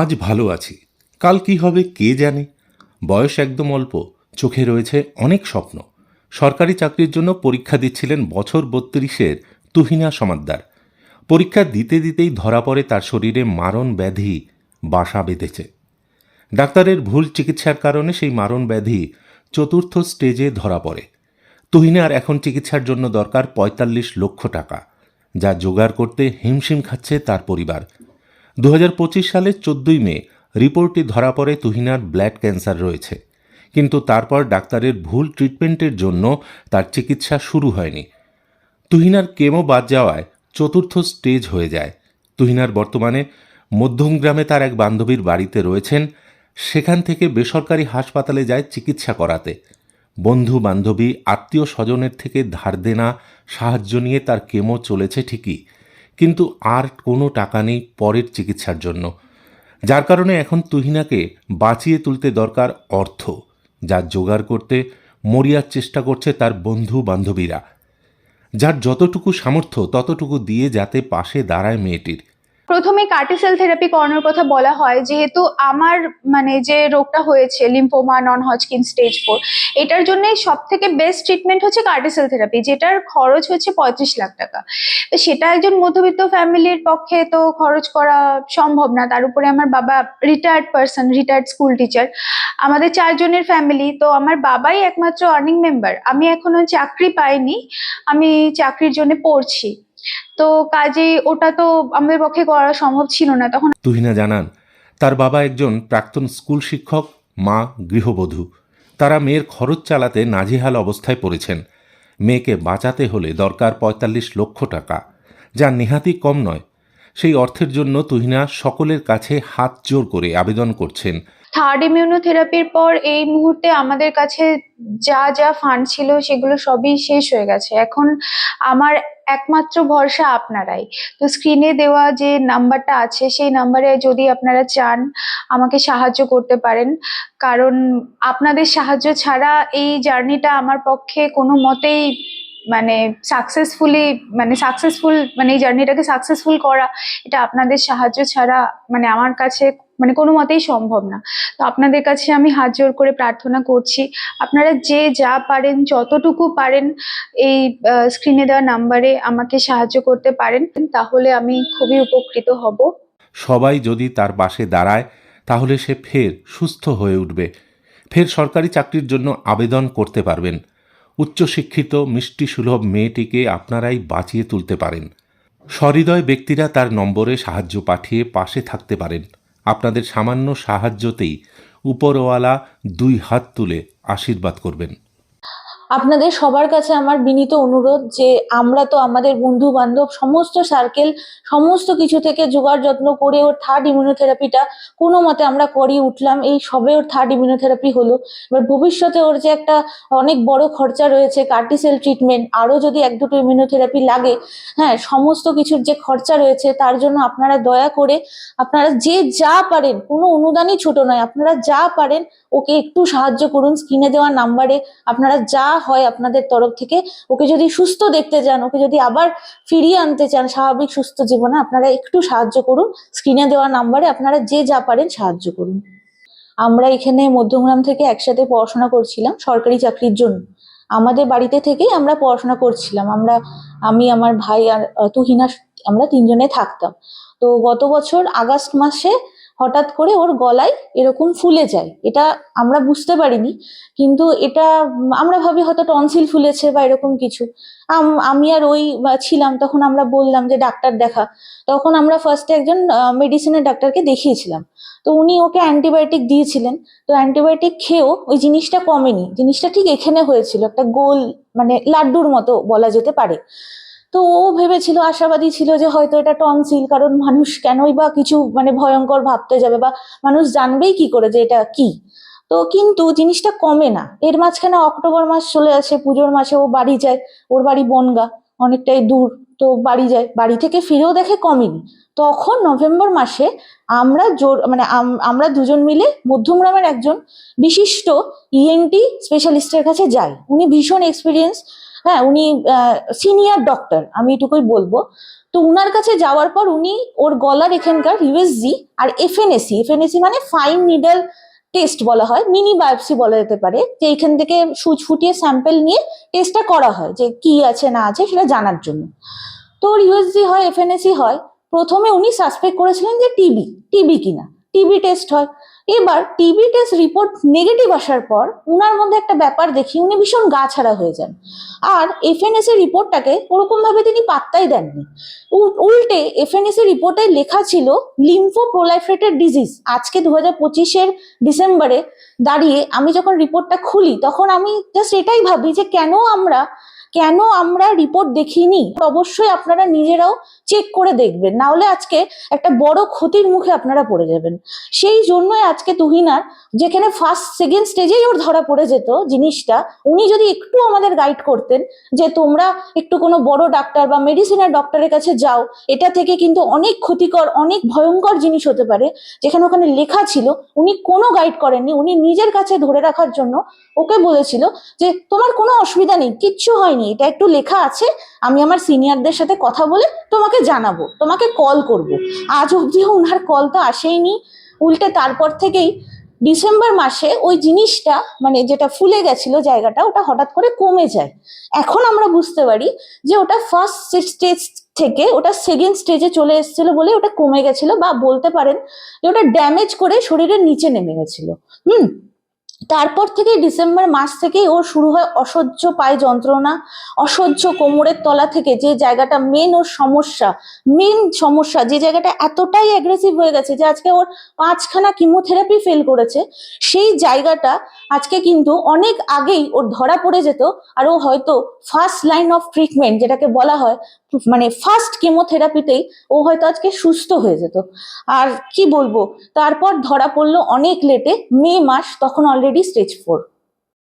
আজ ভালো আছি। কাল কি হবে কে জানে? বয়স একদম অল্প। চোখে রয়েছে অনেক স্বপ্ন। সরকারি চাকরির জন্য পরীক্ষা দিচ্ছিলেন বছর বত্রিশের তুহিনা সমাদ্দার। পরীক্ষা দিতে দিতেই ধরা পড়ে তার শরীরে মারণ ব্যাধি, বাসা বেঁধেছে। ডাক্তারের ভুল চিকিৎসার কারণে সেই মারণ ব্যাধি চতুর্থ স্টেজে ধরা পড়ে। তুহিনার এখন চিকিৎসার জন্য দরকার পঁয়তাল্লিশ লক্ষ টাকা, যা জোগাড় করতে হিমশিম খাচ্ছে তার পরিবার। দু হাজার পঁচিশ সালের চোদ্দই মে রিপোর্টে ধরা পড়ে তুহিনার ব্লাড ক্যান্সার রয়েছে। কিন্তু তারপর ডাক্তারের ভুল ট্রিটমেন্টের জন্য তার চিকিৎসা শুরু হয়নি। তুহিনার কেমো বাদ যাওয়ায় চতুর্থ স্টেজ হয়ে যায়। তুহিনার বর্তমানে মধ্যমগ্রামে তার এক বান্ধবীর বাড়িতে রয়েছেন। সেখান থেকে বেসরকারি হাসপাতালে যায় চিকিৎসা করাতে। বন্ধু, বান্ধবী আত্মীয় স্বজনের থেকে ধার দেনা, সাহায্য নিয়ে তার কেমো চলেছে ঠিকই। কিন্তু আর কোনো টাকা নেই পরের চিকিৎসার জন্য। যার কারণে এখন তুহিনাকে বাঁচিয়ে তুলতে দরকার অর্থ, যা জোগাড় করতে, মরিয়ার চেষ্টা করছে তার বন্ধু বান্ধবীরা যার যতটুকু সামর্থ্য, ততটুকু দিয়ে যাতে পাশে দাঁড়ায় মেয়েটির। প্রথমে কার্টিসেল থেরাপি করানোর কথা বলা হয়, যেহেতু আমার মানে যে রোগটা হয়েছে lymphoma non Hodgkin stage four এটার জন্য সব থেকে বেস্ট ট্রিটমেন্ট হচ্ছে কার্টিসেল থেরাপি যেটার খরচ হচ্ছে পঁয়ত্রিশ লাখ টাকা। তো সেটা একজন মধ্যবিত্ত ফ্যামিলির পক্ষে তো খরচ করা সম্ভব না, তার উপরে আমার বাবা retired person retired school teacher আমাদের চারজনের ফ্যামিলি তো আমার বাবাই একমাত্র আর্নিং মেম্বার আমি এখনও চাকরি পাইনি, আমি চাকরির জন্য পড়ছি। তো কাজে ওটা তো আমাদের পক্ষে করা সম্ভব ছিল না। তখন তুহিনা জানান তার বাবা একজন প্রাক্তন স্কুল শিক্ষক মা গৃহবধূ। তারা মেয়ের খরচ চালাতে নাজেহাল অবস্থায় পড়েছেন। মেয়েকে বাঁচাতে হলে দরকার পঁয়তাল্লিশ লক্ষ টাকা যা নেহাতি কম নয়। সেই অর্থের জন্য তুহিনা সকলের কাছে হাত জোর করে আবেদন করছেন। থার্ড ইমিউনোথেরাপির পর এই মুহূর্তে আমাদের কাছে যা যা ফান্ড ছিল সেগুলো সবই শেষ হয়ে গেছে। এখন আমার একমাত্র ভরসা আপনারাই। তো স্ক্রিনে দেওয়া যে নাম্বারটা আছে, সেই নাম্বারে যদি আপনারা চান, আমাকে সাহায্য করতে পারেন। কারণ আপনাদের সাহায্য ছাড়া এই জার্নিটা আমার পক্ষে কোনো মতেই মানে সাকসেসফুলি মানে সাকসেসফুল মানে এই জার্নিটাকে সাকসেসফুল করা, এটা আপনাদের সাহায্য ছাড়া মানে আমার কাছে মানে কোনো মতেই সম্ভব না। তো আপনাদের কাছে আমি হাত জোর করে প্রার্থনা করছি, আপনারা যে যা পারেন, যতটুকু পারেন এই স্ক্রিনে দেওয়া নাম্বারে আমাকে সাহায্য করতে পারেন, তাহলে আমি খুবই উপকৃত হব। সবাই যদি তার পাশে দাঁড়ায়, তাহলে সে ফের সুস্থ হয়ে উঠবে। ফের সরকারি চাকরির জন্য আবেদন করতে পারবেন। উচ্চশিক্ষিত, মিষ্টি সুলভ মেয়েটিকে আপনারাই বাঁচিয়ে তুলতে পারেন। সহৃদয় ব্যক্তিরা তার নম্বরে সাহায্য পাঠিয়ে পাশে থাকতে পারেন। আপনাদের সামান্য সাহায্যতেই উপরওয়ালা দুই হাত তুলে আশীর্বাদ করবেন। আপনাদের সবার কাছে আমার বিনীত অনুরোধ যে আমরা তো আমাদের বন্ধু বান্ধব সমস্ত সার্কেল সমস্ত কিছু থেকে জোগাড় যত্ন করে ওর থার্ড ইমিউনোথেরাপিটা কোনো মতে আমরা করিয়ে উঠলাম। এই সবে ওর থার্ড ইমিউনোথেরাপি হলো। এবার ভবিষ্যতে ওর যে একটা অনেক বড় খরচা রয়েছে কার্টিসেল ট্রিটমেন্ট আরও যদি এক দুটো ইমিউনোথেরাপি লাগে হ্যাঁ সমস্ত কিছুর যে খরচা রয়েছে, তার জন্য আপনারা দয়া করে আপনারা যে যা পারেন, কোনো অনুদানই ছোট নয়, আপনারা যা পারেন, ওকে একটু সাহায্য করুন। স্ক্রিনে দেওয়া নাম্বারে আপনারা যা হয় আপনাদের তরফ থেকে, ওকে যদি সুস্থ দেখতে চান, ওকে যদি আবার ফিরিয়ে আনতে চান স্বাভাবিক সুস্থ জীবনে, আপনারা একটু সাহায্য করুন। স্ক্রিনে দেওয়া নাম্বারে আপনারা যে যা পারেন সাহায্য করুন। আমরা এখানে মধ্যমগ্রাম থেকে একসাথে পড়াশোনা করছিলাম, সরকারি চাকরির জন্য। আমাদের বাড়িতে থেকেই আমরা পড়াশোনা করছিলাম। আমরা, আমি, আমার ভাই আর তুহিনা, আমরা তিনজনে থাকতাম। তো গত বছর আগস্ট মাসে হঠাৎ করে ওর গলায় এরকম ফুলে যায়। এটা আমরা বুঝতে পারিনি, কিন্তু এটা আমরা ভাবি হয়তো টনসিল ফুলেছে বা এরকম কিছু। আম- আর ওই ছিলাম, তখন আমরা বললাম যে, ডাক্তার দেখা। তখন আমরা ফার্স্টে একজন মেডিসিনের ডাক্তারকে দেখিয়েছিলাম। তো উনি ওকে অ্যান্টিবায়োটিক দিয়েছিলেন। তো অ্যান্টিবায়োটিক খেয়েও ওই জিনিসটা কমেনি। জিনিসটা ঠিক এখানে হয়েছিল, একটা গোল মানে লাড্ডুর মতো বলা যেতে পারে। তো ও ভেবেছিল, আশাবাদী ছিল যে হয়তো এটা টনসিল কারণ মানুষ কেনই বা কিছু মানে ভয়ঙ্কর ভাবতে যাবে বা মানুষ জানবেই কি করে যে এটা কি। তো কিন্তু জিনিসটা কমে না। এর মাঝখানে অক্টোবর মাস চলে আসে, পুজোর মাসে ও বাড়ি যায়, ওর বাড়ি বনগা, অনেকটাই দূর, তো বাড়ি যায়। বাড়ি থেকে ফিরেও দেখে কমেনি। তখন নভেম্বর মাসে আমরা জোর মানে আম- আমরা দুজন মিলে মধ্যমগ্রামের একজন বিশিষ্ট ইএনটি স্পেশালিস্টের কাছে যাই। উনি ভীষণ এক্সপিরিয়েন্স হ্যাঁ উনি সিনিয়র ডক্টর আমি এটুকুই বলব। তো উনার কাছে যাওয়ার পর উনি ওর গলার এখানকার ইউএসজি আর এফএনএসি এফএনএসি মানে ফাইন নিডল টেস্ট বলা হয় মিনি বায়োপসি বলা যেতে পারে, যে এখান থেকে সুচ ফুটিয়ে স্যাম্পেল নিয়ে টেস্টটা করা হয়, যে কি আছে না আছে সেটা জানার জন্য। তো ওর ইউএসজি হয় এফএনএসি হয়, প্রথমে উনি সাসপেক্ট করেছিলেন যে টিবি টিবি কিনা টিবি টেস্ট হয়। এবার টিবি টেস্ট রিপোর্ট নেগেটিভ আসার পর উনার মধ্যে একটা ব্যাপার দেখি, উনি ভীষণ গা ছাড়া হয়ে যান। আর এফএনএস এর রিপোর্টটাকে ওরকম ভাবে তিনি পাত্তাই দেননি। উল্টে এফএনএস এর রিপোর্টে লেখা ছিল লিম্ফো প্রোলাইফ্রেটেড ডিজিজ আজকে দু হাজার পঁচিশের ডিসেম্বরে দাঁড়িয়ে আমি যখন রিপোর্টটা খুলি, তখন আমি জাস্ট এটাই ভাবি যে কেন আমরা কেন আমরা রিপোর্ট দেখিনি? অবশ্যই আপনারা নিজেরাও চেক করে দেখবেন। না হলে আজকে একটা বড় ক্ষতির মুখে আপনারা পড়ে যাবেন। সেই জন্যই আজকে তুহিনার যেখানে ফার্স্ট সেকেন্ড স্টেজেই ওর ধরা পড়ে যেত জিনিসটা, উনি যদি একটু আমাদের গাইড করতেন যে তোমরা একটু কোনো বড় ডাক্তার বা মেডিসিনের ডক্টরের কাছে যাও, এটা থেকে কিন্তু অনেক ক্ষতিকর, অনেক ভয়ঙ্কর জিনিস হতে পারে। যেখানে ওখানে লেখা ছিল, উনি কোনো গাইড করেননি, উনি নিজের কাছে ধরে রাখার জন্য ওকে বলেছিল যে তোমার কোনো অসুবিধা নেই, কিচ্ছু হয়নি। এটা একটু লেখা আছে, আমি আমার সিনিয়রদের সাথে কথা বলে তোমাকে জানাব, তোমাকে কল করব। আজ অবধিও ওনার কল তো আসেইনি, উল্টে তারপর থেকেই ডিসেম্বর মাসে ওই জিনিসটা মানে যেটা ফুলে গেছিল জায়গাটা, ওটা হঠাৎ করে কমে যায়। এখন আমরা বুঝতে পারি যে ওটা ফার্স্ট স্টেজ থেকে, ওটা সেকেন্ড স্টেজে চলে এসেছিল বলে ওটা কমে গেছিল বা বলতে পারেন যে ওটা ড্যামেজ করে শরীরের নিচে নেমে গেছিল। হুম? তারপর থেকে ডিসেম্বর মাস থেকেই ওর শুরু হয় অসহ্য পায় যন্ত্রণা, অসহ্য কোমরের তলা থেকে যে জায়গাটা মেন ওর সমস্যা মেন সমস্যা, যে জায়গাটা এতটাই অ্যাগ্রেসিভ হয়ে গেছে যে আজকে ওর পাঁচখানা কিমোথেরাপি ফেল করেছে, সেই জায়গাটা আজকে কিন্তু অনেক আগেই ওর ধরা পড়ে যেত আর ও হয়তো ফার্স্ট লাইন অফ ট্রিটমেন্ট যেটাকে বলা হয় মানে ফার্স্ট কেমোথেরাপিতেই ও হয়তো আজকে সুস্থ হয়ে যেত। আর কি বলব, তারপর ধরা পড়ল অনেক লেটে মে মাস, তখন অলরেডি স্টেজ ফোর